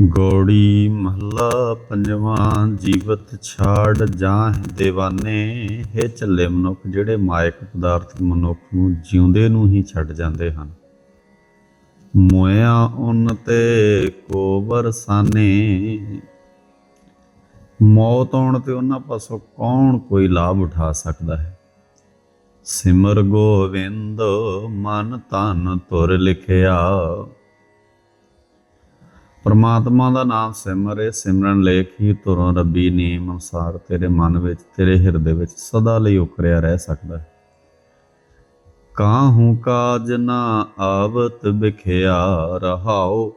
ਗੋੜੀ ਮਹੱਲਾ ਪੰਜਵਾਂ, ਜੀਵਤ ਛਾੜ ਜਾਂ ਦੇਵਾਨੇ। ਹੈ ਚੱਲੇ ਮਨੁੱਖ, ਜਿਹੜੇ ਮਾਇਕ ਪਦਾਰਥ ਮਨੁੱਖ ਨੂੰ ਜਿਉਂਦੇ ਨੂੰ ਹੀ ਛੱਡ ਜਾਂਦੇ ਹਨ। ਮੋਇਆ ਉਨ ਤੇ ਕੋਬਰ ਸਾਨੇ। ਮੌਤ ਆਉਣ ਤੇ ਉਹਨਾਂ ਪਾਸੋਂ ਕੌਣ ਕੋਈ ਲਾਭ ਉਠਾ ਸਕਦਾ ਹੈ? ਸਿਮਰ ਗੋਵਿੰਦ ਮਨ ਤਨ ਤੁਰ ਲਿਖਿਆ। ਪਰਮਾਤਮਾ ਦਾ ਨਾਮ ਸਿਮਰ ਸਿਮਰੇ ਸਿਮਰਨ ਲੇਖ ਹੀ ਤੁਰੋਂ ਰੱਬੀ ਨੀਮ ਅਨੁਸਾਰ ਤੇਰੇ ਮਨ ਵਿੱਚ, ਤੇਰੇ ਹਿਰਦੇ ਵਿੱਚ ਸਦਾ ਲਈ ਉਕਰਿਆ ਰਹਿ ਸਕਦਾ ਹੈ। ਕਾਹੂ ਕਾਜ ਨਾ ਆਵਤ ਵਿਖਿਆ ਰਹਾਓ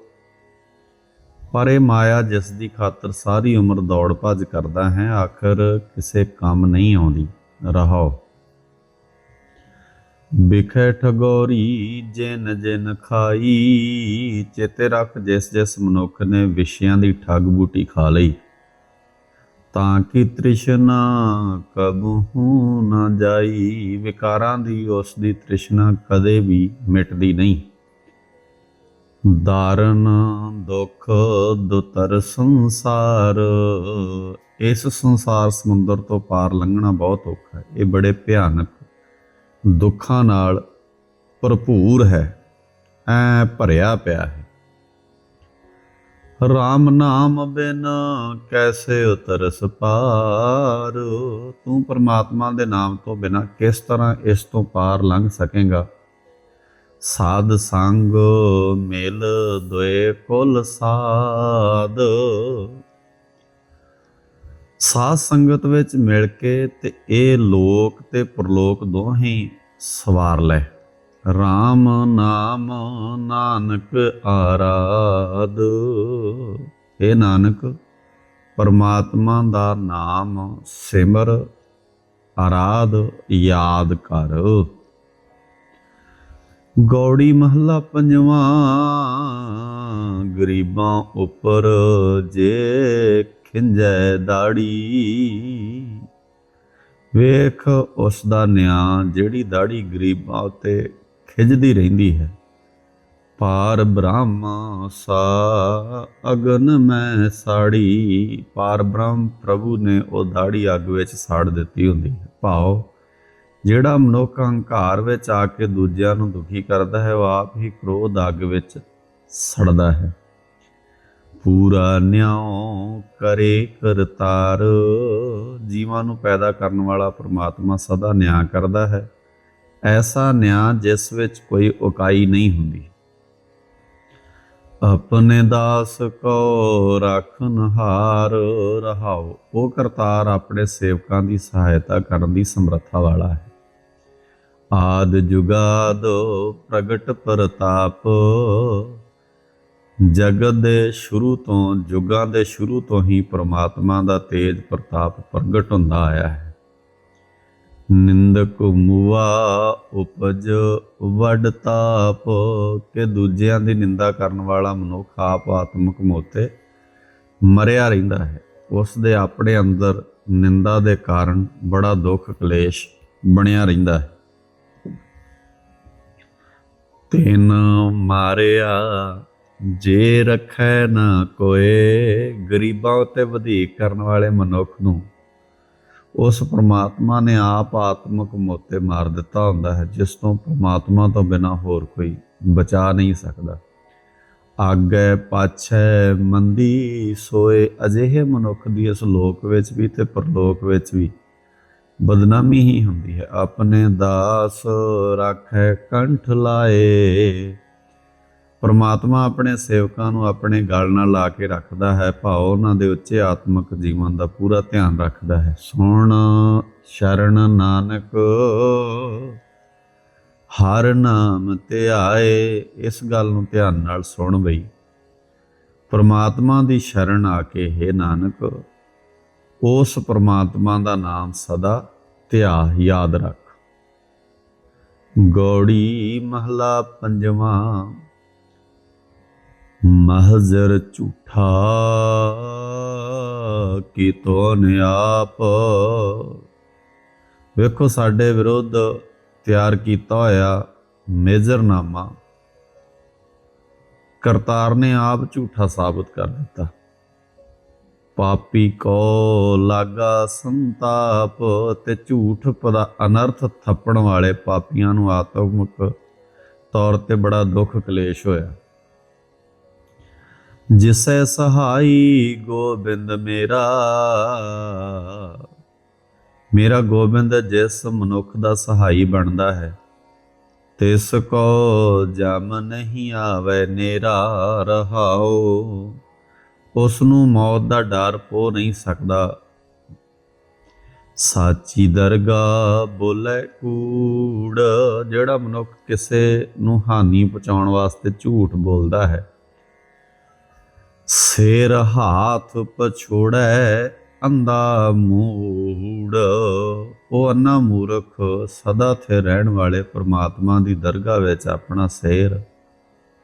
ਪਰ ਇਹ ਮਾਇਆ ਜਿਸ ਦੀ ਖਾਤਰ ਸਾਰੀ ਉਮਰ ਦੌੜ ਭੱਜ ਕਰਦਾ ਹੈ, ਆਖਰ ਕਿਸੇ ਕੰਮ ਨਹੀਂ ਆਉਂਦੀ ਰਹਾਓ ਬਿਖੇ ਠਗੋਰੀ ਜਿਨ ਜਿਨ ਖਾਈ, ਚੇਤੇ ਰੱਖ ਜਿਸ ਜਿਸ ਮਨੁੱਖ ਨੇ ਵਿਸ਼ਿਆਂ ਦੀ ਠੱਗ ਬੂਟੀ ਖਾ ਲਈ। ਤਾਂ ਕਿ ਤ੍ਰਿਸ਼ਨਾ ਕਬਹੂ ਨਾ ਜਾਈ, ਵਿਕਾਰਾਂ ਦੀ ਉਸ ਦੀ ਤ੍ਰਿਸ਼ਨਾ ਕਦੇ ਵੀ ਮਿਟਦੀ ਨਹੀਂ। ਦਾਰਨ ਦੁੱਖ, ਦੁਤਰ ਸੰਸਾਰ, ਇਸ ਸੰਸਾਰ ਸਮੁੰਦਰ ਤੋਂ ਪਾਰ ਲੰਘਣਾ ਬਹੁਤ ਔਖਾ ਹੈ। ਇਹ ਬੜੇ ਭਿਆਨਕ ਦੁੱਖਾਂ ਨਾਲ ਭਰਪੂਰ ਹੈ, ਐ ਭਰਿਆ ਪਿਆ ਹੈ। ਰਾਮ ਨਾਮ ਬਿਨ ਕੈਸੇ ਉਤਰਸ ਪਾਰ? ਤੂੰ ਪਰਮਾਤਮਾ ਦੇ ਨਾਮ ਤੋਂ ਬਿਨਾ ਕਿਸ ਤਰ੍ਹਾਂ ਇਸ ਤੋਂ ਪਾਰ ਲੰਘ ਸਕੇਗਾ? ਸਾਧ ਸੰਗ ਮੇਲ ਦੁਏ ਕੁਲ ਸਾਧ। ਸਾਧ ਸੰਗਤ ਵਿੱਚ ਮਿਲ ਕੇ ਤੇ ਇਹ ਲੋਕ ਤੇ ਪ੍ਰਲੋਕ ਦੋਹੇ ਸਵਾਰ ਲੈ। RAM ਨਾਮ ਨਾਨਕ ਆਰਾਧ। ਇਹ ਨਾਨਕ, ਪਰਮਾਤਮਾ ਦਾ ਨਾਮ ਸਿਮਰ, ਆਰਾਧ ਯਾਦ ਕਰ। ਗੌੜੀ ਮਹੱਲਾ ਪੰਜਵਾਂ, ਗਰੀਬਾਂ ਉੱਪਰ ਜੇ ਖਿੰਜੈ ਦਾੜੀ। ਵੇਖ ਉਸ ਦਾ ਨਿਆਂ ਜਿਹੜੀ ਦਾੜੀ ਗਰੀਬਾਂ ਉਤੇ ਖਿੱਚਦੀ ਰਹਿੰਦੀ ਹੈ। ਪਾਰ ਬ੍ਰਹਮ ਸਾ ਅਗਨ ਮੈਂ ਸਾੜੀ। ਪਾਰ ਬ੍ਰਹਮ ਪ੍ਰਭੂ ਨੇ ਉਹ ਦਾੜੀ ਅੱਗ ਵਿੱਚ ਸਾੜ ਦਿੱਤੀ ਹੁੰਦੀ ਹੈ। ਭਾਵ ਜਿਹੜਾ ਮਨੁੱਖ ਹੰਕਾਰ ਵਿੱਚ ਆ ਕੇ ਦੂਜਿਆਂ ਨੂੰ ਦੁਖੀ ਕਰਦਾ ਹੈ, ਉਹ ਆਪ ਹੀ ਕ੍ਰੋਧ ਅੱਗ ਵਿੱਚ ਸੜਦਾ ਹੈ। ਪੂਰਾ ਨਿਉ ਕਰੇ ਕਰਤਾਰ ਜੀਵਾਂ ਨੂੰ ਪੈਦਾ ਕਰਨ ਵਾਲਾ ਪ੍ਰਮਾਤਮਾ ਸਦਾ ਨਿਆਂ ਕਰਦਾ ਹੈ। ਐਸਾ ਨਿਆਂ ਜਿਸ ਵਿੱਚ ਕੋਈ ਉਕਾਈ ਨਹੀਂ ਹੁੰਦੀ। ਆਪਣੇ ਦਾਸ ਕੋ ਰਾਖਨ ਰਹਾਓ, ਉਹ ਕਰਤਾਰ ਆਪਣੇ ਸੇਵਕਾਂ ਦੀ ਸਹਾਇਤਾ ਕਰਨ ਦੀ ਸਮਰੱਥਾ ਵਾਲਾ ਹੈ। ਆਦ ਜੁਗਾਦ ਪ੍ਰਗਟ ਪ੍ਰਤਾਪ। ਜਗਤ ਦੇ ਸ਼ੁਰੂ ਤੋਂ ਯੁੱਗਾਂ ਦੇ ਸ਼ੁਰੂ ਤੋਂ ਹੀ ਪ੍ਰਮਾਤਮਾ ਦਾ ਤੇਜ ਪ੍ਰਤਾਪ ਪ੍ਰਗਟ ਹੁੰਦਾ ਆਇਆ ਹੈ। ਨਿੰਦਕ ਮੁਵਾ ਉਪਜ, ਵਡ ਤਾਪ, ਕਿ ਦੂਜਿਆਂ ਦੀ ਨਿੰਦਾ ਕਰਨ ਵਾਲਾ ਮਨੁੱਖ ਆਪ ਆਤਮਿਕ ਮੋਤੇ ਮਰਿਆ ਰਹਿੰਦਾ ਹੈ। ਉਸ ਦੇ ਆਪਣੇ ਅੰਦਰ ਨਿੰਦਾ ਦੇ ਕਾਰਨ ਬੜਾ ਦੁੱਖ ਕਲੇਸ਼ ਬਣਿਆ ਰਹਿੰਦਾ ਹੈ। ਤਿੰਨ ਮਾਰਿਆ ਜੇ ਰਖੈ ਨਾ ਕੋਏ, ਗਰੀਬਾਂ ਉਤੇ ਵਧੇਕ ਕਰਨ ਵਾਲੇ ਮਨੁੱਖ ਨੂੰ ਉਸ ਪ੍ਰਮਾਤਮਾ ਨੇ ਆਪ ਆਤਮਿਕ ਮੋਤੇ ਮਾਰ ਦਿੱਤਾ ਹੁੰਦਾ ਹੈ, ਜਿਸ ਤੋਂ ਪ੍ਰਮਾਤਮਾ ਤੋਂ ਬਿਨਾ ਹੋਰ ਕੋਈ ਬਚਾ ਨਹੀਂ ਸਕਦਾ। ਆਗੇ ਪਾਛੈ ਮੰਦੀ ਸੋਏ, ਅਜਿਹੇ ਮਨੁੱਖ ਦੀ ਇਸ ਲੋਕ ਵਿੱਚ ਵੀ ਤੇ ਪਰਲੋਕ ਵਿੱਚ ਵੀ ਬਦਨਾਮੀ ਹੀ ਹੁੰਦੀ ਹੈ। ਆਪਣੇ ਦਾਸ ਰੱਖੈ ਕੰਠ ਲਾਏ ਪਰਮਾਤਮਾ ਆਪਣੇ ਸੇਵਕਾਂ ਨੂੰ ਆਪਣੇ ਗਲ ਨਾਲ ਲਾ ਕੇ ਰੱਖਦਾ ਹੈ ਭਾਵ ਉਹਨਾਂ ਦੇ ਉੱਚੇ ਆਤਮਿਕ ਜੀਵਨ ਦਾ ਪੂਰਾ ਧਿਆਨ ਰੱਖਦਾ ਹੈ। ਸੁਣ ਸ਼ਰਨ ਨਾਨਕ, ਹਰ ਨਾਮ ਧਿਆਏ ਇਸ ਗੱਲ ਨੂੰ ਧਿਆਨ ਨਾਲ ਸੁਣ ਬਈ। ਪਰਮਾਤਮਾ ਦੀ ਸ਼ਰਨ ਆ ਕੇ, ਹੈ ਨਾਨਕ, ਉਸ ਪਰਮਾਤਮਾ ਦਾ ਨਾਮ ਸਦਾ ਧਿਆ ਯਾਦ ਰੱਖ। ਗੌੜੀ ਮਹਲਾ ਪੰਜਵਾਂ ਮਹਜ਼ਰ ਝੂਠਾ ਕੀ ਤੋਨ ਆਪ? ਵੇਖੋ ਸਾਡੇ ਵਿਰੁੱਧ ਤਿਆਰ ਕੀਤਾ ਹੋਇਆ ਮੇਜਰਨਾਮਾ। ਕਰਤਾਰ ਨੇ ਆਪ ਝੂਠਾ ਸਾਬਤ ਕਰ ਦਿੱਤਾ। ਪਾਪੀ ਕੋ ਲਾਗਾ ਸੰਤਾਪ ਤੇ ਝੂਠ ਪਦਾ ਅਨਰਥ ਥੱਪਣ ਵਾਲੇ ਪਾਪੀਆਂ ਨੂੰ ਆਤਮਿਕ ਤੌਰ ਤੇ ਬੜਾ ਦੁੱਖ ਕਲੇਸ਼ ਹੋਇਆ। ਜਿਸੈ ਸਹਾਈ ਗੋਬਿੰਦ ਮੇਰਾ। ਮੇਰਾ ਗੋਬਿੰਦ ਜਿਸ ਮਨੁੱਖ ਦਾ ਸਹਾਈ ਬਣਦਾ ਹੈ, ਤਿਸ ਕੋ ਜਮ ਨਹੀਂ ਆਵੇ ਨੇਰਾ ਰਹਾਓ ਉਸ ਨੂੰ ਮੌਤ ਦਾ ਡਰ ਪੋ ਨਹੀਂ ਸਕਦਾ। ਸਾਚੀ ਦਰਗਾ ਬੋਲੇ ਕੂੜ, ਜਿਹੜਾ ਮਨੁੱਖ ਕਿਸੇ ਨੂੰ ਹਾਨੀ ਪਹੁੰਚਾਉਣ ਵਾਸਤੇ ਝੂਠ ਬੋਲਦਾ ਹੈ ਸਿਰ ਹਾਥ ਪਛੋੜੈ ਅੰਦਾ ਮੂੜ। ਉਹ ਅੰਨਾ ਮੂਰਖ, ਸਦਾ ਥੇ ਰਹਿਣ ਵਾਲੇ ਪ੍ਰਮਾਤਮਾ ਦੀ ਦਰਗਾਹ ਵਿੱਚ ਆਪਣਾ ਸਿਰ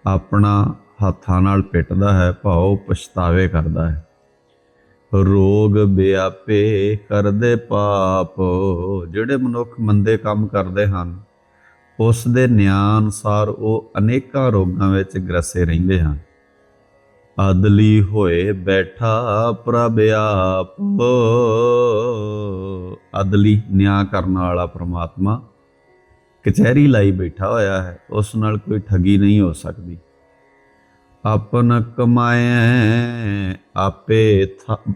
ਆਪਣਾ ਹੱਥਾਂ ਨਾਲ ਪਿੱਟਦਾ ਹੈ, ਭਾਉ ਪਛਤਾਵੇ ਕਰਦਾ ਹੈ। ਰੋਗ ਬਿਆਪੇ ਕਰਦੇ ਪਾਪ, ਜਿਹੜੇ ਮਨੁੱਖ ਮੰਦੇ ਕੰਮ ਕਰਦੇ ਹਨ, ਉਸ ਦੇ ਨਿਆਂ ਅਨੁਸਾਰ ਉਹ ਅਨੇਕਾਂ ਰੋਗਾਂ ਵਿੱਚ ਗ੍ਰਸੇ ਰਹਿੰਦੇ ਹਨ। ਅਦਲੀ ਹੋਏ ਬੈਠਾ ਪ੍ਰਭ ਆਪ। ਅਦਲੀ ਨਿਆਂ ਕਰਨ ਵਾਲਾ ਪ੍ਰਮਾਤਮਾ, ਕਚਹਿਰੀ ਲਾਈ ਬੈਠਾ ਹੋਇਆ ਹੈ, ਉਸ ਨਾਲ ਕੋਈ ਠੱਗੀ ਨਹੀਂ ਹੋ ਸਕਦੀ। ਆਪਨ ਕਮਾਏ, ਆਪੇ ਥ-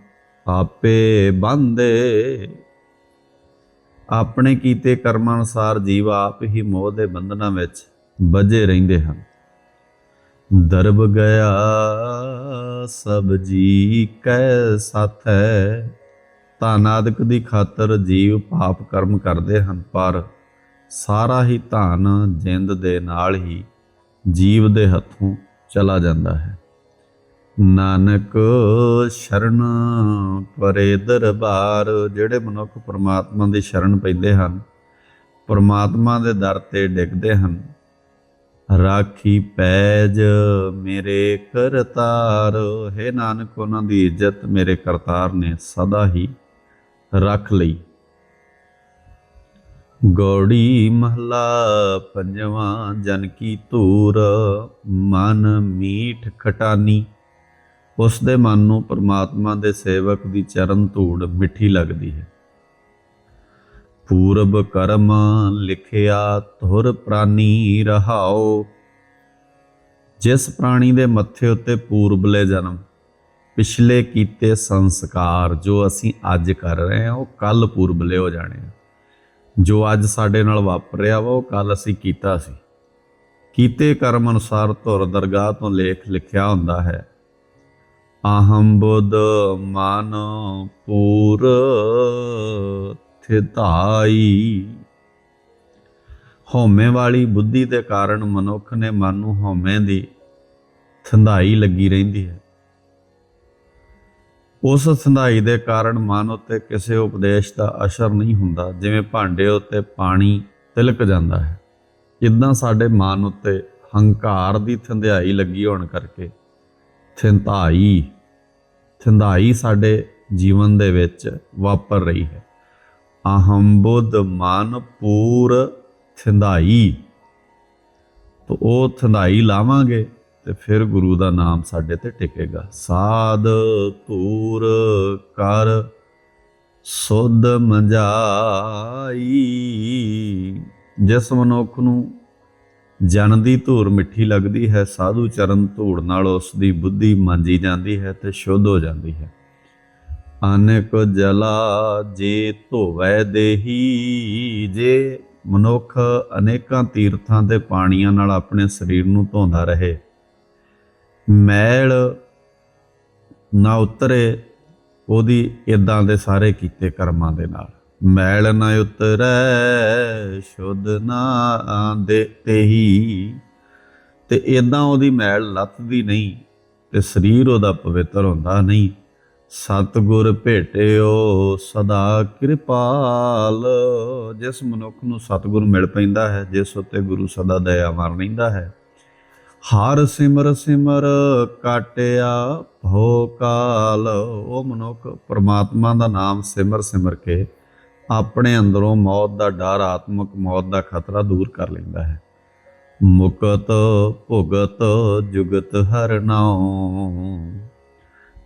ਆਪੇ ਬੰਦੇ। ਆਪਣੇ ਕੀਤੇ ਕਰਮਾਂ ਅਨੁਸਾਰ ਜੀਵ ਆਪ ਹੀ ਮੋਹ ਦੇ ਬੰਧਨਾਂ ਵਿੱਚ ਬਜੇ ਰਹਿੰਦੇ ਹਨ। ਦਰਬ ਗਿਆ, ਸਭ ਜੀ ਕੈ ਸਾਥੈ। ਧਨਾਦਿਕ ਦੀ ਖਾਤਰ ਜੀਵ ਪਾਪ ਕਰਮ ਕਰਦੇ ਹਨ, ਪਰ ਸਾਰਾ ਹੀ ਧਨ ਜਿੰਦ ਦੇ ਨਾਲ ਹੀ ਜੀਵ ਦੇ ਹੱਥੋਂ ਚਲਾ ਜਾਂਦਾ ਹੈ। ਨਾਨਕ ਸ਼ਰਨ ਪਰੇ ਦਰਬਾਰ, ਜਿਹੜੇ ਮਨੁੱਖ ਪਰਮਾਤਮਾ ਦੀ ਸ਼ਰਨ ਪੈਂਦੇ ਹਨ, ਪਰਮਾਤਮਾ ਦੇ ਦਰ ਤੇ ਡਿੱਗਦੇ ਹਨ ਰਾਖੀ ਪੈਜ ਮੇਰੇ ਕਰਤਾਰ, ਹੈ ਨਾਨਕ, ਉਹਨਾਂ ਦੀ ਇੱਜ਼ਤ ਮੇਰੇ ਕਰਤਾਰ ਨੇ ਸਦਾ ਹੀ ਰੱਖ ਲਈ। ਗੌੜੀ ਮਹਲਾ ਪੰਜਵਾਂ, ਜਨ ਕੀ ਧੂਰ, ਮਨ ਮੀਠ ਖਟਾਨੀ। ਉਸ ਦੇ ਮਨ ਨੂੰ ਪਰਮਾਤਮਾ ਦੇ ਸੇਵਕ ਦੀ ਚਰਨ ਧੂੜ ਮਿੱਠੀ ਲੱਗਦੀ ਹੈ। ਪੂਰਬ ਕਰਮ ਲਿਖਿਆ ਧੁਰ ਪ੍ਰਾਨੀ ਰਹਾਓ। ਜਿਸ ਪ੍ਰਾਣੀ ਦੇ ਮੱਥੇ ਉੱਤੇ ਪੂਰਬਲੇ ਜਨਮ, ਪਿਛਲੇ ਕੀਤੇ ਸੰਸਕਾਰ ਜੋ ਅਸੀਂ ਅੱਜ ਕਰ ਰਹੇ ਹਾਂ, ਉਹ ਕੱਲ ਪੂਰਬਲੇ ਹੋ ਜਾਣੇ ਆ। ਜੋ ਅੱਜ ਸਾਡੇ ਨਾਲ ਵਾਪਰਿਆ ਵਾ, ਉਹ ਕੱਲ ਅਸੀਂ ਕੀਤਾ ਸੀ। ਕੀਤੇ ਕਰਮ ਅਨੁਸਾਰ ਧੁਰ ਦਰਗਾਹ ਤੋਂ ਲੇਖ ਲਿਖਿਆ ਹੁੰਦਾ ਹੈ ਅਹੰ ਬੁੱਧ ਮਨ ਪੂਰ ਥਿਤਾਈ ਹਉਮੈ ਵਾਲੀ ਬੁੱਧੀ ਦੇ ਕਾਰਨ ਮਨੁੱਖ ਨੇ ਮਨ ਨੂੰ ਹਉਮੈ ਦੀ ਥੰਧਾਈ ਲੱਗੀ ਰਹਿੰਦੀ ਹੈ। ਉਸ ਥੰਧਾਈ ਦੇ ਕਾਰਨ ਮਨ ਉੱਤੇ ਕਿਸੇ ਉਪਦੇਸ਼ ਦਾ ਅਸਰ ਨਹੀਂ ਹੁੰਦਾ, ਜਿਵੇਂ ਭਾਂਡੇ ਉੱਤੇ ਪਾਣੀ ਤਿਲਕ ਜਾਂਦਾ ਹੈ। ਇਦਾਂ ਸਾਡੇ ਮਨ ਉੱਤੇ ਹੰਕਾਰ ਦੀ ਥੰਧਾਈ ਲੱਗੀ ਹੋਣ ਕਰਕੇ ਥੰਧਾਈ ਥੰਧਾਈ ਸਾਡੇ ਜੀਵਨ ਦੇ ਵਿੱਚ ਵਾਪਰ ਰਹੀ ਹੈ। ਅਹੰ ਬੁੱਧ ਮਨ ਪੂਰ ਥੰਧਾਈ। ਤੋ ਉਹ ਥੰਧਾਈ ਲਾਵਾਂਗੇ ਤੇ ਫਿਰ ਗੁਰੂ ਦਾ ਨਾਮ ਸਾਡੇ ਤੇ ਟਿਕੇਗਾ। ਸਾਧ ਧੂਰ ਕਰ, ਸੁਧ ਮੰਜਾਈ। ਜਿਸ ਮਨੁੱਖ ਨੂੰ ਜਨ ਦੀ ਧੂਰ ਮਿੱਠੀ ਲੱਗਦੀ ਹੈ, ਸਾਧੂ ਚਰਨ ਧੂੜ ਨਾਲ ਉਸ ਦੀ ਬੁੱਧੀ ਮਾਂਜੀ ਜਾਂਦੀ ਹੈ ਤੇ ਸ਼ੁੱਧ ਹੋ ਜਾਂਦੀ ਹੈ। ਅਨਕ ਜਲਾ ਜੇ ਧੋਵੈ ਦੇਹੀ, ਜੇ ਮਨੁੱਖ ਅਨੇਕਾਂ ਤੀਰਥਾਂ ਤੇ ਪਾਣੀਆਂ ਨਾਲ ਆਪਣੇ ਸਰੀਰ ਨੂੰ ਧੋਂਦਾ ਰਹੇ। ਮੈਲ ਨਾ ਉਤਰੇ, ਉਹਦੀ ਇਦਾਂ ਦੇ ਸਾਰੇ ਕੀਤੇ ਕਰਮਾਂ ਦੇ ਨਾਲ। ਮੈਲ ਨਾ ਉਤਰੈ, ਸ਼ੁੱਧ ਨਾ ਦੇ ਤੇਹੀ, ਤੇ ਇਦਾਂ ਉਹਦੀ ਮੈਲ ਲੱਥਦੀ ਨਹੀਂ, ਤੇ ਸਰੀਰ ਉਹਦਾ ਪਵਿੱਤਰ ਹੁੰਦਾ ਨਹੀਂ। ਸਤਿਗੁਰ ਭੇਟਿਓ ਸਦਾ ਕਿਰਪਾਲ। ਜਿਸ ਮਨੁੱਖ ਨੂੰ ਸਤਿਗੁਰ ਮਿਲ ਪੈਂਦਾ ਹੈ, ਜਿਸ ਉਤੇ ਗੁਰੂ ਸਦਾ ਦਇਆਵਾਨ ਰਹਿੰਦਾ ਹੈ। ਹਰ ਸਿਮਰ ਸਿਮਰ ਕਾਟਿਆ ਭੋ ਕਾਲ। ਉਹ ਮਨੁੱਖ ਪ੍ਰਮਾਤਮਾ ਦਾ ਨਾਮ ਸਿਮਰ ਸਿਮਰ ਕੇ ਆਪਣੇ ਅੰਦਰੋਂ ਮੌਤ ਦਾ ਡਰ, ਆਤਮਕ ਮੌਤ ਦਾ ਖਤਰਾ ਦੂਰ ਕਰ ਲੈਂਦਾ ਹੈ। ਮੁਕਤ ਭੁਗਤ ਜੁਗਤ ਹਰਨਾਉ।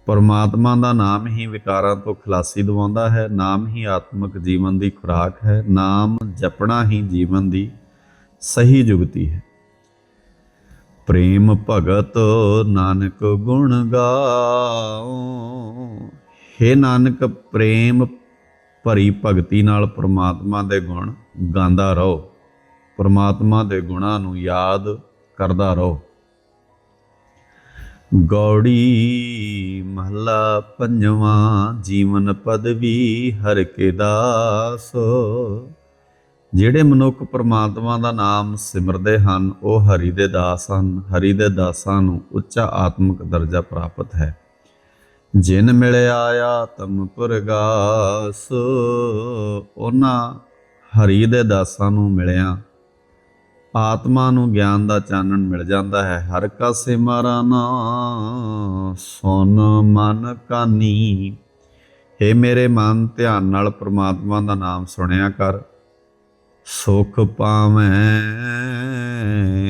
ਪਰਮਾਤਮਾ ਦਾ ਨਾਮ ਹੀ ਵਿਕਾਰਾਂ ਤੋਂ ਖਲਾਸੀ ਦਿਵਾਉਂਦਾ ਹੈ, ਨਾਮ ਹੀ ਆਤਮਿਕ ਜੀਵਨ ਦੀ ਖੁਰਾਕ ਹੈ, ਨਾਮ ਜਪਣਾ ਹੀ ਜੀਵਨ ਦੀ ਸਹੀ ਜੁਗਤੀ ਹੈ। ਪ੍ਰੇਮ ਭਗਤ ਨਾਨਕ ਗੁਣ ਗਾਓ। ਹੇ ਨਾਨਕ, ਪ੍ਰੇਮ ਭਰੀ ਭਗਤੀ ਨਾਲ ਪ੍ਰਮਾਤਮਾ ਦੇ ਗੁਣ ਗਾਉਂਦਾ ਰਹੋ। ਪ੍ਰਮਾਤਮਾ ਦੇ ਗੁਣਾਂ ਨੂੰ ਯਾਦ ਕਰਦਾ ਰਹੋ। ਗੌੜੀ ਮਹਲਾ ਪੰਜਵਾਂ, ਜੀਵਨ ਪਦਵੀ ਹਰ ਕੇ ਦਾਸ। ਜਿਹੜੇ ਮਨੁੱਖ ਪ੍ਰਮਾਤਮਾ ਦਾ ਨਾਮ ਸਿਮਰਦੇ ਹਨ, ਉਹ ਹਰੀ ਦੇ ਦਾਸ ਹਨ। ਹਰੀ ਦੇ ਦਾਸਾਂ ਨੂੰ ਉੱਚਾ ਆਤਮਿਕ ਦਰਜਾ ਪ੍ਰਾਪਤ ਹੈ। ਜਿਨ ਮਿਲਿਆ ਆਤਮ ਪੁਰਗਾਸ। ਉਹਨਾਂ ਹਰੀ ਦੇ ਦਾਸਾਂ ਨੂੰ ਮਿਲਿਆ ਆਤਮਾ ਨੂੰ ਗਿਆਨ ਦਾ ਚਾਨਣ ਮਿਲ ਜਾਂਦਾ ਹੈ। ਹਰ ਕਾ ਸਿਮਰਨ ਸੁਨ ਮਨ ਕਾਨੀ। ਏ ਮੇਰੇ ਮਨ, ਧਿਆਨ ਨਾਲ ਪ੍ਰਮਾਤਮਾ ਦਾ ਨਾਮ ਸੁਣਿਆ ਕਰ। ਸੁਖ ਪਾਵੇਂ,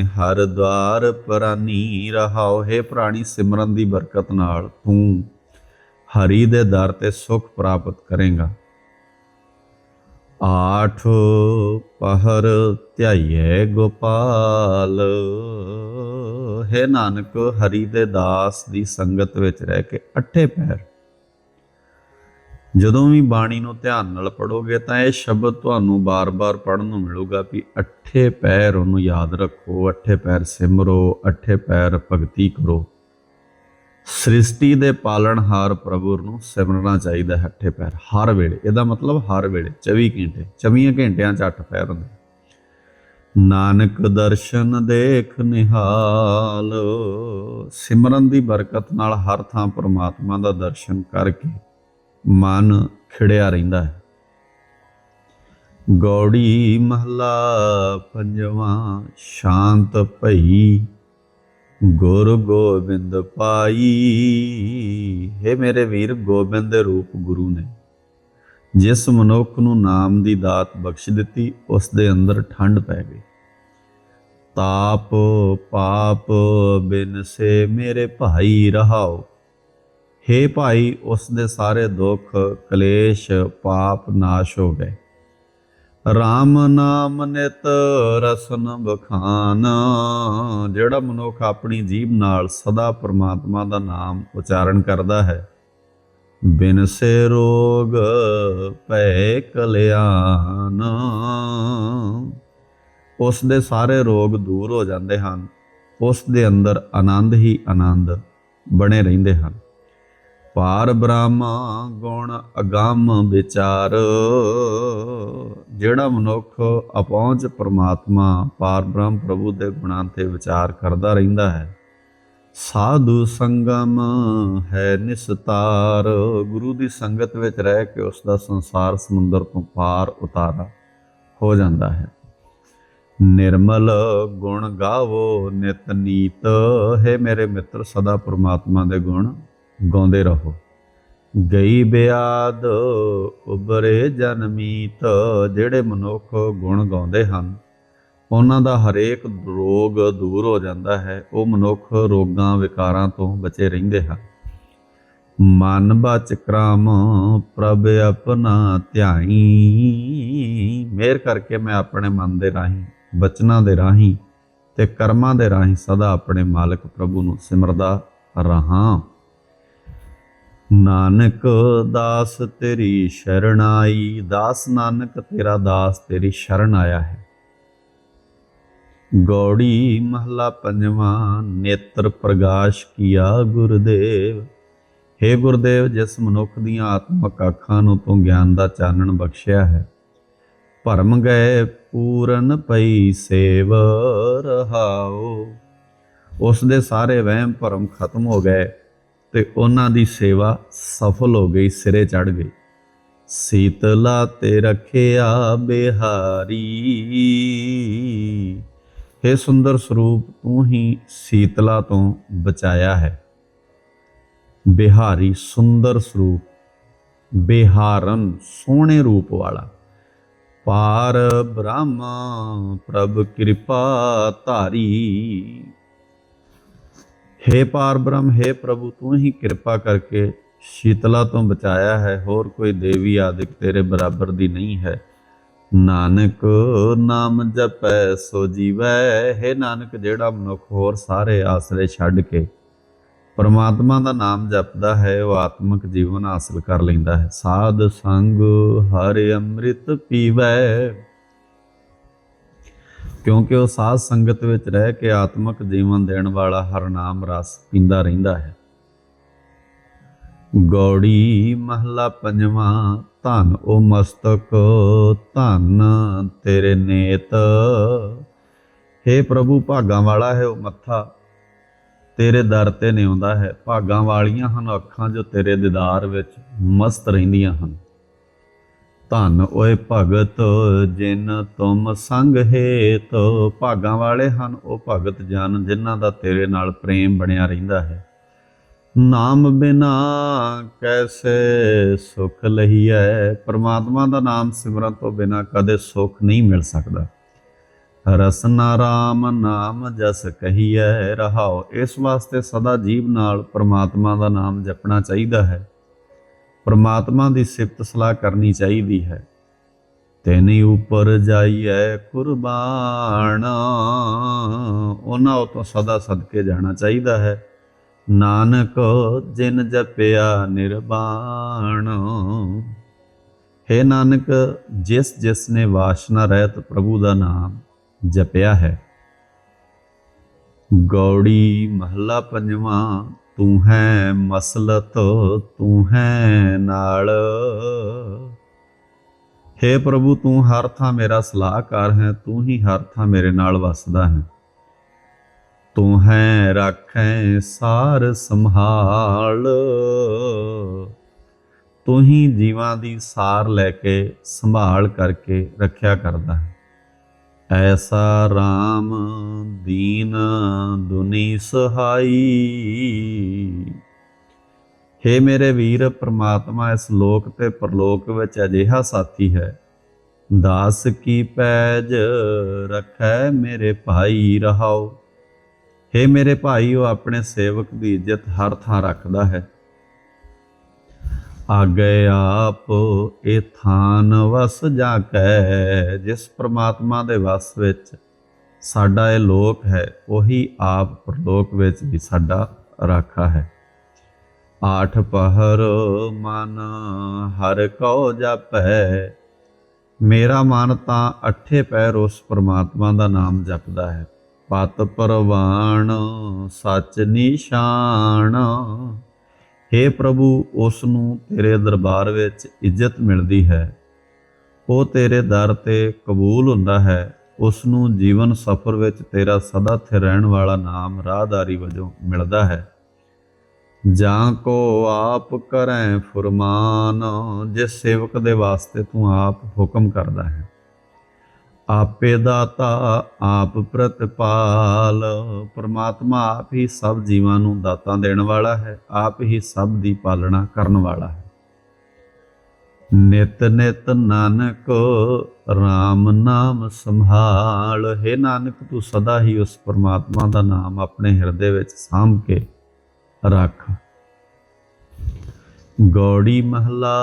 ਹਰ ਦਵਾਰ ਪ੍ਰਾਨੀ ਰਹਾਓ। ਹੈ ਪ੍ਰਾਣੀ, ਸਿਮਰਨ ਦੀ ਬਰਕਤ ਨਾਲ ਤੂੰ ਹਰੀ ਦੇ ਦਰ ਤੇ ਸੁਖ ਪ੍ਰਾਪਤ ਕਰੇਗਾ। ਆਠ ਪਹਰ ਧਿਆਈਏ ਗੋਪਾਲ। ਹੈ ਨਾਨਕ, ਹਰੀ ਦੇ ਦਾਸ ਦੀ ਸੰਗਤ ਵਿੱਚ ਰਹਿ ਕੇ ਅੱਠੇ ਪੈਰ। ਜਦੋਂ ਵੀ ਬਾਣੀ ਨੂੰ ਧਿਆਨ ਨਾਲ ਪੜੋਗੇ ਤਾਂ ਇਹ ਸ਼ਬਦ ਤੁਹਾਨੂੰ ਬਾਰ-ਬਾਰ ਪੜਨ ਨੂੰ ਮਿਲੂਗਾ ਵੀ ਅੱਠੇ ਪੈਰ ਉਹਨੂੰ ਯਾਦ ਰੱਖੋ, ਅੱਠੇ ਪੈਰ ਸਿਮਰੋ, ਅੱਠੇ ਪੈਰ ਭਗਤੀ ਕਰੋ। ਸ੍ਰਿਸ਼ਟੀ ਦੇ ਪਾਲਣਹਾਰ ਪ੍ਰਭੂ ਨੂੰ ਸਿਮਰਨਾ ਚਾਹੀਦਾ ਹੈ ਪੈਰ, ਹਰ ਵੇਲੇ। ਇਹਦਾ ਮਤਲਬ ਹਰ ਵੇਲੇ 24 ਘੰਟੇ 24 ਘੰਟਿਆਂ 'ਚ ਅੱਠ ਪੈਰ ਹੁੰਦੇ। ਨਾਨਕ ਦਰਸ਼ਨ ਦੇਖ ਨਿਹਾਲ, ਸਿਮਰਨ ਦੀ ਬਰਕਤ ਨਾਲ ਹਰ ਥਾਂ ਪ੍ਰਮਾਤਮਾ ਦਾ ਦਰਸ਼ਨ ਕਰਕੇ ਮਨ ਖਿੜਿਆ ਰਹਿੰਦਾ ਹੈ। ਗੌੜੀ ਮਹਲਾ, ਪੰਜਵਾਂ, ਸ਼ਾਂਤ ਭਈ ਗੁਰ ਗੋਬਿੰਦ ਪਾਈ। ਹੈ ਮੇਰੇ ਵੀਰ, ਗੋਬਿੰਦ ਦੇ ਰੂਪ ਗੁਰੂ ਨੇ। ਜਿਸ ਮਨੁੱਖ ਨੂੰ ਨਾਮ ਦੀ ਦਾਤ ਬਖਸ਼ ਦਿੱਤੀ ਉਸ ਦੇ ਅੰਦਰ ਠੰਡ ਪੈ ਗਈ। ਤਾਪ, ਪਾਪ ਬਿਨ ਸੇ ਮੇਰੇ ਭਾਈ ਰਹਾਓ। हे ਭਾਈ ਉਸ ਦੇ ਸਾਰੇ ਦੁੱਖ, ਕਲੇਸ਼, ਪਾਪ ਨਾਸ਼ ਹੋ ਗਏ। RAM ਨਾਮ ਨਿਤ ਰਸਨ ਬਖਾਨ ਜਿਹੜਾ ਮਨੁੱਖ ਆਪਣੀ ਜੀਭ ਨਾਲ ਸਦਾ ਪ੍ਰਮਾਤਮਾ ਦਾ ਨਾਮ ਉਚਾਰਨ ਕਰਦਾ ਹੈ, ਬਿਨ ਸੇ ਰੋਗ ਭੈ ਕਲਿਆਨ ਉਸ ਦੇ ਸਾਰੇ ਰੋਗ ਦੂਰ ਹੋ ਜਾਂਦੇ ਹਨ ਉਸ ਦੇ ਅੰਦਰ ਆਨੰਦ ਹੀ ਆਨੰਦ ਬਣੇ ਰਹਿੰਦੇ ਹਨ। ਪਾਰ ਬ੍ਰਹਮ ਗੁਣ ਅਗੰਮ ਵਿਚਾਰ। ਜਿਹੜਾ ਮਨੁੱਖ ਅਪਹੁੰਚ ਪਰਮਾਤਮਾ ਪਾਰ ਬ੍ਰਹਮ ਪ੍ਰਭੂ ਦੇ ਗੁਣਾਂ ਤੇ ਵਿਚਾਰ ਕਰਦਾ ਰਹਿੰਦਾ ਹੈ, ਸਾਧੂ ਸੰਗਮ ਹੈ ਨਿਸਤਾਰ। ਗੁਰੂ ਦੀ ਸੰਗਤ ਵਿੱਚ ਰਹਿ ਕੇ ਉਸ ਦਾ ਸੰਸਾਰ ਸਮੁੰਦਰ ਤੋਂ ਪਾਰ ਉਤਾਰਾ ਹੋ ਜਾਂਦਾ ਹੈ। ਨਿਰਮਲ ਗੁਣ ਗਾਵੋ ਨਿਤ ਨੀਤ, ਹੈ ਮੇਰੇ ਮਿੱਤਰ, ਸਦਾ ਪ੍ਰਮਾਤਮਾ ਦੇ ਗੁਣ। ਗਾਉਂਦੇ ਰਹੋ। ਗਈ ਬਿਆਦ ਉਬਰੇ ਜਨਮੀਤ ਜਿਹੜੇ ਮਨੁੱਖ ਗੁਣ ਗਾਉਂਦੇ ਹਨ, ਉਹਨਾਂ ਦਾ ਹਰੇਕ ਰੋਗ ਦੂਰ ਹੋ ਜਾਂਦਾ ਹੈ। ਉਹ ਮਨੁੱਖ ਰੋਗਾਂ ਵਿਕਾਰਾਂ ਤੋਂ ਬਚੇ ਰਹਿੰਦੇ ਹਨ। ਮਨ ਬਚ ਕ੍ਰਮ, ਪ੍ਰਭ ਆਪਣਾ ਧਿਆਈ। ਮੇਰ ਕਰਕੇ ਮੈਂ ਆਪਣੇ ਮਨ ਦੇ ਰਾਹੀਂ, ਬਚਨਾਂ ਦੇ ਰਾਹੀਂ ਤੇ ਕਰਮਾਂ ਦੇ ਰਾਹੀਂ ਸਦਾ ਆਪਣੇ ਮਾਲਕ ਪ੍ਰਭੂ ਨੂੰ ਸਿਮਰਦਾ ਰਹਾ। ਨਾਨਕ ਦਾਸ ਤੇਰੀ ਸ਼ਰਨ ਆਈ। ਦਾਸ ਨਾਨਕ, ਤੇਰਾ ਦਾਸ ਤੇਰੀ ਸ਼ਰਨ ਆਇਆ ਹੈ। ਗੌੜੀ ਮਹਲਾ ਪੰਜਵਾਂ, ਨੇਤਰ ਪ੍ਰਗਾਸ਼ ਕੀਆ ਗੁਰਦੇਵ। हे ਗੁਰਦੇਵ, ਜਿਸ ਮਨੁੱਖ ਦੀਆਂ ਆਤਮਕ ਅੱਖਾਂ ਨੂੰ ਤੂੰ ਗਿਆਨ ਦਾ ਚਾਨਣ ਬਖਸ਼ਿਆ ਹੈ, ਭਰਮ ਗਏ ਪੂਰਨ ਪਈ ਸੇਵ ਰਹਾਓ। ਉਸ ਦੇ ਸਾਰੇ ਵਹਿਮ ਭਰਮ ਖਤਮ ਹੋ ਗਏ। ਤੇ ਉਹਨਾਂ ਦੀ ਸੇਵਾ ਸਫਲ ਹੋ ਗਈ, ਸਿਰੇ ਚੜ ਗਈ। ਸੀਤਲਾ ਤੇ ਰਖਿਆ ਬਿਹਾਰੀ। हे ਸੁੰਦਰ ਸਰੂਪ, ਤੂੰ ਹੀ ਸੀਤਲਾ ਤੋਂ ਬਚਾਇਆ ਹੈ। ਬਿਹਾਰੀ ਸੁੰਦਰ ਸਰੂਪ, ਬਿਹਾਰਨ ਸੋਹਣੇ ਰੂਪ ਵਾਲਾ। ਪਾਰ ਬ੍ਰਹਮ ਪ੍ਰਭ ਕਿਰਪਾ ਧਾਰੀ। हे ਪਾਰ ਬ੍ਰਹਮ हे ਪ੍ਰਭੂ, ਤੂੰ ਹੀ ਕਿਰਪਾ ਕਰਕੇ ਸ਼ੀਤਲਾ ਤੋਂ ਬਚਾਇਆ ਹੈ, ਹੋਰ ਕੋਈ ਦੇਵੀ ਆਦਿਕ ਤੇਰੇ ਬਰਾਬਰ ਦੀ ਨਹੀਂ ਹੈ। ਨਾਨਕ ਨਾਮ ਜਪੈ, ਸੋ ਜੀਵੈ। ਹੈ ਨਾਨਕ, ਜਿਹੜਾ ਮਨੁੱਖ ਹੋਰ ਸਾਰੇ ਆਸਰੇ ਛੱਡ ਕੇ ਪਰਮਾਤਮਾ ਦਾ ਨਾਮ ਜਪਦਾ ਹੈ, ਉਹ ਆਤਮਿਕ ਜੀਵਨ ਹਾਸਲ ਕਰ ਲੈਂਦਾ ਹੈ। ਸਾਧ ਸੰਗ ਹਰਿ ਅੰਮ੍ਰਿਤ ਪੀਵੈ। ਕਿਉਂਕਿ ਉਹ ਸਾਧ ਸੰਗਤ ਵਿੱਚ ਰਹਿ ਕੇ ਆਤਮਿਕ ਜੀਵਨ ਦੇਣ ਵਾਲਾ ਹਰਨਾਮ ਰਸ ਪੀਂਦਾ ਰਹਿੰਦਾ ਹੈ। ਗੌੜੀ ਮਹਲਾ ਪੰਜਵਾਂ, ਧਨ ਉਹ ਮਸਤਕ, ਧਨ ਤੇਰੇ ਨੇਤ। हे ਪ੍ਰਭੂ, ਭਾਗਾਂ ਵਾਲਾ ਹੈ ਉਹ ਮੱਥਾ। ਤੇਰੇ ਦਰ ਤੇ ਨਿਉਂਦਾ ਹੈ। ਭਾਗਾਂ ਵਾਲੀਆਂ ਹਨ ਅੱਖਾਂ ਜੋ ਤੇਰੇ ਦੀਦਾਰ ਵਿੱਚ ਮਸਤ ਰਹਿੰਦੀਆਂ ਹਨ। ਧਨ ਓਏ ਭਗਤ, ਜਿਨ ਤੁਮ ਸੰਗ ਹੇਤ। ਭਾਗਾਂ ਵਾਲੇ ਹਨ ਉਹ ਭਗਤ ਜਨ, ਜਿਨ੍ਹਾਂ ਦਾ ਤੇਰੇ ਨਾਲ ਪ੍ਰੇਮ ਬਣਿਆ ਰਹਿੰਦਾ ਹੈ। ਨਾਮ ਬਿਨਾ ਕੈਸੇ ਸੁਖ ਲਹੀਐ ਪਰਮਾਤਮਾ ਦਾ ਨਾਮ ਸਿਮਰਨ ਤੋਂ ਬਿਨਾ ਕਦੇ ਸੁਖ ਨਹੀਂ ਮਿਲ ਸਕਦਾ। ਰਸਨਾ ਰਾਮ ਨਾਮ ਜਸ ਕਹੀਐ ਰਹਾਓ ਇਸ ਵਾਸਤੇ ਸਦਾ ਜੀਵ ਨਾਲ ਪਰਮਾਤਮਾ ਦਾ ਨਾਮ ਜਪਣਾ ਚਾਹੀਦਾ ਹੈ। ਪਰਮਾਤਮਾ ਦੀ ਸਿਫਤ ਸਲਾਹ ਕਰਨੀ ਚਾਹੀਦੀ ਹੈ। ਤੈਨੀ ਉੱਪਰ ਜਾਈਐ ਕੁਰਬਾਨ। ਉਹਨਾਂ ਉਤੋਂ ਸਦਾ ਸਦਕੇ ਜਾਣਾ ਚਾਹੀਦਾ ਹੈ। ਨਾਨਕ, ਜਿਨ ਜਪਿਆ ਨਿਰਵਾਣ ਹੈ ਨਾਨਕ, ਜਿਸ ਜਿਸ ਨੇ ਵਾਸ਼ਨਾ ਰਹਿਤ ਪ੍ਰਭੂ ਦਾ ਨਾਮ ਜਪਿਆ ਹੈ। ਗੌੜੀ ਮਹੱਲਾ ਪੰਜਵਾਂ। ਤੂੰ ਹੈ ਮਸਲਤ, ਤੂੰ ਹੈ ਨਾਲ। हे ਪ੍ਰਭੂ, ਤੂੰ ਹਰ ਥਾਂ ਮੇਰਾ ਸਲਾਹਕਾਰ ਹੈ, ਤੂੰ ਹੀ ਹਰ ਥਾਂ ਮੇਰੇ ਨਾਲ ਵਸਦਾ ਹੈ। ਤੂੰ ਹੈ ਰੱਖੈ ਸਾਰ ਸੰਭਾਲ। ਤੂੰ ਹੀ ਜੀਵਾਂ ਦੀ ਸਾਰ ਲੈ ਕੇ ਸੰਭਾਲ ਕਰਕੇ ਰੱਖਿਆ ਕਰਦਾ ਹੈ। ਐਸਾ RAM ਦੀਨ ਦੁਨੀ ਸਹਾਈ। हे ਮੇਰੇ ਵੀਰ, ਪ੍ਰਮਾਤਮਾ ਇਸ ਲੋਕ ਤੇ ਪਰਲੋਕ ਵਿੱਚ ਅਜਿਹਾ ਸਾਥੀ ਹੈ। ਦਾਸ ਕੀ ਪੈਜ ਰੱਖੈ ਮੇਰੇ ਭਾਈ ਰਹਾਓ हे ਮੇਰੇ ਭਾਈ, ਉਹ ਆਪਣੇ ਸੇਵਕ ਦੀ ਇੱਜ਼ਤ ਹਰ ਥਾਂ ਰੱਖਦਾ ਹੈ। ਆਗੇ ਆਪ, ਇਹ ਥਾਨ ਵਸ ਜਾ ਕੈ ਜਿਸ ਪ੍ਰਮਾਤਮਾ ਦੇ ਵਸ ਵਿੱਚ ਸਾਡਾ ਇਹ ਲੋਕ ਹੈ, ਉਹੀ ਆਪ ਪ੍ਰਲੋਕ ਵਿੱਚ ਵੀ ਸਾਡਾ ਰਾਖਾ ਹੈ। ਆਠ ਪਹਰ ਮਨ ਹਰ ਕਉ ਜਪੈ, ਮੇਰਾ ਮਨ ਤਾਂ ਅੱਠੇ ਪੈਰ ਉਸ ਪ੍ਰਮਾਤਮਾ ਦਾ ਨਾਮ ਜਪਦਾ ਹੈ। ਪਤ ਪਰਵਾਣ ਸੱਚ ਨਿਸ਼ਾਨ हे ਪ੍ਰਭੂ ਉਸ ਨੂੰ ਤੇਰੇ ਦਰਬਾਰ ਵਿੱਚ ਇੱਜ਼ਤ ਮਿਲਦੀ ਹੈ। ਉਹ ਤੇਰੇ ਦਰ ਤੇ ਕਬੂਲ ਹੁੰਦਾ ਹੈ। ਉਸ ਨੂੰ ਜੀਵਨ ਸਫਰ ਵਿੱਚ ਤੇਰਾ ਸਦਾ ਸਥਿਰ ਰਹਿਣ ਵਾਲਾ ਨਾਮ ਰਾਹਦਾਰੀ ਵਜੋਂ ਮਿਲਦਾ ਹੈ। ਜਾਂ ਕੋ ਆਪ ਕਰੈ ਫਰਮਾਨ, ਜਿਸ ਸੇਵਕ ਦੇ ਵਾਸਤੇ ਤੂੰ ਆਪ ਹੁਕਮ ਕਰਦਾ ਹੈ। ਆਪੇ ਦਾਤਾ ਆਪ ਪ੍ਰਤਪਾਲ। ਪਰਮਾਤਮਾ ਆਪ ਹੀ ਸਭ ਜੀਵਾਂ ਨੂੰ ਦਾਤਾਂ ਦੇਣ ਵਾਲਾ ਹੈ, ਆਪ ਹੀ ਸਭ ਦੀ ਪਾਲਣਾ ਕਰਨ ਵਾਲਾ ਹੈ। ਨਿਤ ਨਿਤ ਨਾਨਕ RAM ਨਾਮ ਸੰਭਾਲ। ਹੈ ਨਾਨਕ, ਤੂੰ ਸਦਾ ਹੀ ਉਸ ਪਰਮਾਤਮਾ ਦਾ ਨਾਮ ਆਪਣੇ ਹਿਰਦੇ ਵਿੱਚ ਸਾਂਭ ਕੇ ਰੱਖ। ਗੌੜੀ ਮਹਲਾ,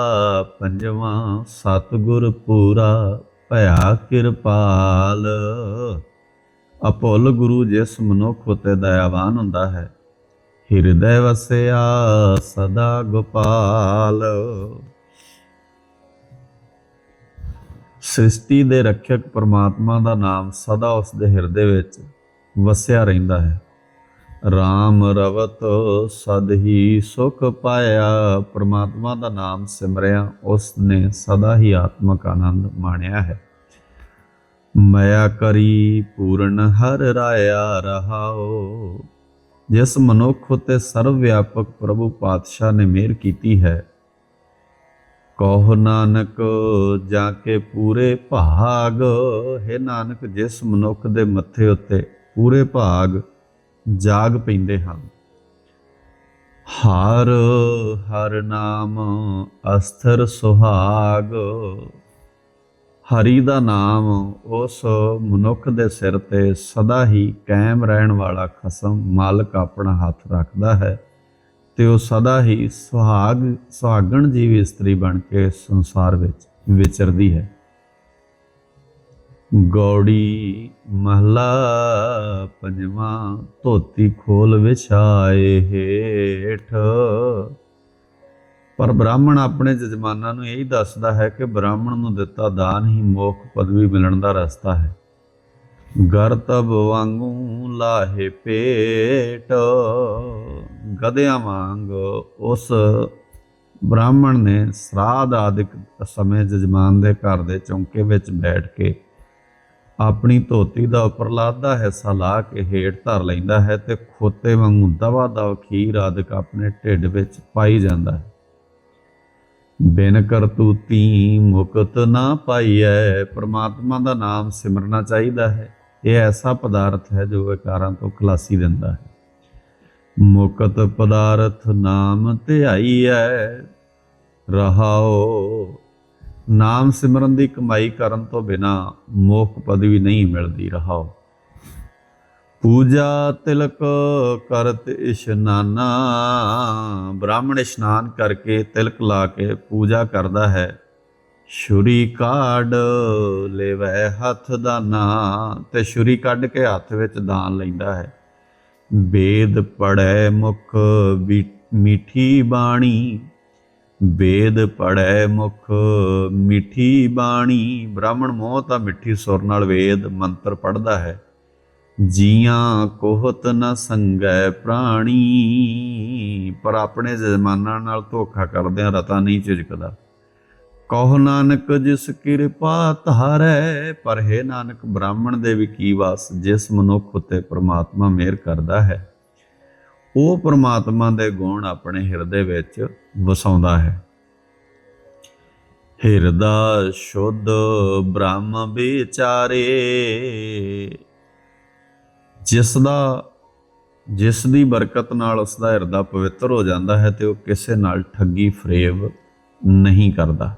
ਪੰਜਵਾਂ ਸਤਿਗੁਰ ਪੂਰਾ। ਭਇਆ ਕਿਰਪਾਲ। ਅਪੁੱਲ ਗੁਰੂ ਜਿਸ ਮਨੁੱਖ ਉਤੇ ਦਇਆਵਾਨ ਹੁੰਦਾ ਹੈ, ਹਿਰਦੈ ਵਸਿਆ ਸਦਾ ਗੋਪਾਲ। ਸ੍ਰਿਸ਼ਟੀ ਦੇ ਰੱਖਿਅਕ ਪਰਮਾਤਮਾ ਦਾ ਨਾਮ ਸਦਾ ਉਸ ਦੇ ਹਿਰਦੇ ਵਿੱਚ ਵਸਿਆ ਰਹਿੰਦਾ ਹੈ। RAM ਰਵਤ ਸਦ ਹੀ ਸੁਖ ਪਾਇਆ। ਪ੍ਰਮਾਤਮਾ ਦਾ ਨਾਮ ਸਿਮਰਿਆ ਉਸ ਨੇ ਸਦਾ ਹੀ ਆਤਮਕ ਆਨੰਦ ਮਾਣਿਆ ਹੈ। ਮਾਇਆ ਕਰੀ ਪੂਰਨ ਹਰ ਰਾਇਆ ਰਹਾਓ। ਜਿਸ ਮਨੁੱਖ ਉਤੇ ਸਰਵ ਵਿਆਪਕ ਪ੍ਰਭੂ ਪਾਤਸ਼ਾਹ ਨੇ ਮਿਹਰ ਕੀਤੀ ਹੈ, ਕਹੋ ਨਾਨਕ, ਜਾ ਕੇ ਪੂਰੇ ਭਾਗ। ਹੈ ਨਾਨਕ, ਜਿਸ ਮਨੁੱਖ ਦੇ ਮੱਥੇ ਉੱਤੇ ਪੂਰੇ ਭਾਗ ਜਾਗ ਪੈਂਦੇ ਹਨ। ਹਰ ਹਰ ਨਾਮ ਅਸਥਰ ਸੁਹਾਗ। ਹਰੀ ਦਾ ਨਾਮ ਉਸ ਮਨੁੱਖ ਦੇ ਸਿਰ ਤੇ ਸਦਾ ਹੀ ਕਾਇਮ ਰਹਿਣ ਵਾਲਾ ਖਸਮ ਮਾਲਕ ਆਪਣਾ ਹੱਥ ਰੱਖਦਾ ਹੈ ਤੇ ਉਹ ਸਦਾ ਹੀ ਸੁਹਾਗ, ਸੁਹਾਗਣ ਜੀਵ ਇਸਤਰੀ ਬਣ ਕੇ ਸੰਸਾਰ ਵਿੱਚ ਵਿਚਰਦੀ ਹੈ। ਗੌੜੀ ਮਹਲਾ ਪੰਜਵਾਂ ਧੋਤੀ ਖੋਲ ਵਿਛਾਏ ਹੇਠ। ਪਰ ਬ੍ਰਾਹਮਣ ਆਪਣੇ ਜਜਮਾਨਾਂ ਨੂੰ ਇਹੀ ਦੱਸਦਾ ਹੈ ਕਿ ਬ੍ਰਾਹਮਣ ਨੂੰ ਦਿੱਤਾ ਦਾਨ ਹੀ ਮੋਖ ਪਦਵੀ ਮਿਲਣ ਦਾ ਰਸਤਾ ਹੈ। ਗਰਤਬ ਵਾਂਗੂ ਲਾਹੇ ਪੇਟ, ਗਧਿਆਂ ਵਾਂਗ ਉਸ ਬ੍ਰਾਹਮਣ ਨੇ ਸਰਾਧ ਆਦਿਕ ਸਮੇਂ ਜਜਮਾਨ ਦੇ ਘਰ ਦੇ ਚੌਂਕੇ ਵਿੱਚ ਬੈਠ ਕੇ ਆਪਣੀ ਧੋਤੀ ਦਾ ਉਪਰਲਾਦਾ ਹਿੱਸਾ ਲਾ ਕੇ ਹੇਠ ਧਰ ਲੈਂਦਾ ਹੈ ਤੇ ਖੋਤੇ ਵਾਂਗੂ ਦਵਾ ਦਵ ਖੀਰ ਆਦਿਕ ਆਪਣੇ ਢਿੱਡ ਵਿੱਚ ਪਾਈ ਜਾਂਦਾ ਹੈ। ਬਿਨ ਕਰਤੂਤੀ ਮੁਕਤ ਨਾ ਪਾਈਐ, ਪ੍ਰਮਾਤਮਾ ਦਾ ਨਾਮ ਸਿਮਰਨਾ ਚਾਹੀਦਾ ਹੈ। ਇਹ ਐਸਾ ਪਦਾਰਥ ਹੈ ਜੋ ਵਿਕਾਰਾਂ ਤੋਂ ਖਲਾਸੀ ਦਿੰਦਾ ਹੈ। ਮੁਕਤ ਪਦਾਰਥ ਨਾਮ ਧਿਆਈਐ, ਰਹਾਓ ਨਾਮ ਸਿਮਰਨ ਦੀ ਕਮਾਈ ਕਰਨ ਤੋਂ ਬਿਨਾ ਮੋਖ ਪਦਵੀ ਨਹੀਂ ਮਿਲਦੀ, ਰਹਾਓ। ਪੂਜਾ ਤਿਲਕ ਕਰਤ ਇਸ਼ਨਾਨਾ, ਬ੍ਰਾਹਮਣ ਇਸ਼ਨਾਨ ਕਰਕੇ ਤਿਲਕ ਲਾ ਕੇ ਪੂਜਾ ਕਰਦਾ ਹੈ। ਛੁਰੀ ਕਾਢ ਲੈਵੈ ਹੱਥ ਦਾ ਨਾ ਤੇ ਛੁਰੀ ਕੱਢ ਕੇ ਹੱਥ ਵਿੱਚ ਦਾਨ ਲੈਂਦਾ ਹੈ। ਵੇਦ ਪੜੈ ਮੁਖ ਵੀ- ਮਿੱਠੀ ਬਾਣੀ ਵੇਦ ਪੜੈ ਮੁਖ, ਮਿੱਠੀ ਬਾਣੀ, ਬ੍ਰਾਹਮਣ ਮੋਹ ਤਾਂ ਮਿੱਠੀ ਸੁਰ ਨਾਲ ਵੇਦ ਮੰਤਰ ਪੜਦਾ ਹੈ। ਜੀਆਂ ਕੋਹਤ ਨ ਸੰਗੈ ਪ੍ਰਾਣੀ। ਪਰ ਆਪਣੇ ਜਜਮਾਨਾਂ ਨਾਲ ਧੋਖਾ ਕਰਦਿਆਂ ਰਤਾ ਨਹੀਂ ਝਿਜਕਦਾ। ਕਹੋ ਨਾਨਕ ਜਿਸ ਕਿਰਪਾ ਧਾਰੈ, ਪਰ ਹੈ ਨਾਨਕ ਬ੍ਰਾਹਮਣ ਦੇ ਵੀ ਕੀ ਵਾਸ, ਜਿਸ ਮਨੁੱਖ ਉਤੇ ਪ੍ਰਮਾਤਮਾ ਮਿਹਰ ਕਰਦਾ ਹੈ। ਉਹ ਪ੍ਰਮਾਤਮਾ ਦੇ ਗੁਣ ਆਪਣੇ ਹਿਰਦੇ ਵਿੱਚ ਵਸਾਉਂਦਾ ਹੈ। ਹਿਰਦਾ ਸ਼ੁੱਧ ਬ੍ਰਹਮ ਵਿਚਾਰੇ ਜਿਸ ਦਾ ਜਿਸ ਦੀ ਬਰਕਤ ਨਾਲ ਉਸ ਦਾ ਹਿਰਦਾ ਪਵਿੱਤਰ ਹੋ ਜਾਂਦਾ ਹੈ ਤੇ ਉਹ ਕਿਸੇ ਨਾਲ ਠੱਗੀ ਫਰੇਬ ਨਹੀਂ ਕਰਦਾ।